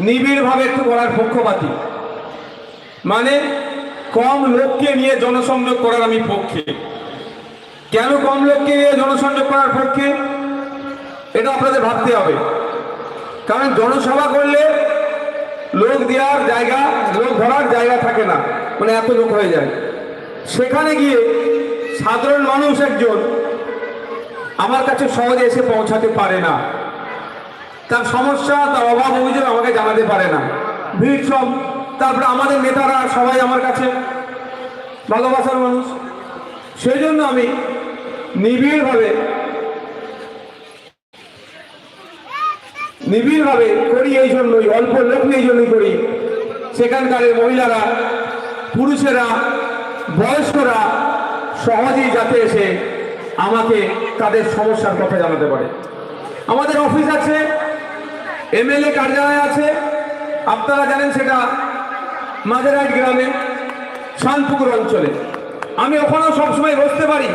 নিবিড়ভাবে একটু করার পক্ষপাতী। মানে কম লোককে নিয়ে জনসংযোগ করার আমি পক্ষে। কেন কম লোককে নিয়ে জনসংযোগ করার পক্ষে? এটা আপনাদের ভাবতে হবে। কারণ জনসভা করলে লোক দেওয়ার জায়গা, লোক ধরার জায়গা থাকে না। মানে এত লোক হয়ে যায়। সেখানে গিয়ে সাধারণ মানুষ একজন আমার কাছে সহজে এসে পৌঁছাতে পারে না। তার সমস্যা, তার অভাব জানাতে পারে না। ভিড় সব। তারপরে আমাদের নেতারা সবাই আমার কাছে ভালোবাসার মানুষ। সেই জন্য আমি নিবিড়ভাবে নিবিড়ভাবে করি এই জন্যই, অল্প লোক এই জন্যই করি। সেখানকার মহিলারা, পুরুষেরা, বয়স্করা সহজেই যাতে এসে আমাকে তাদের সমস্যার কথা জানাতে পারে। আমাদের অফিস আছে, এমএলএ কার্যালয় আছে আপনারা জানেন সেটা মাঝেরহাট গ্রামে শানপুকুর অঞ্চলে। আমি ওখানেও সবসময় বসতে পারি।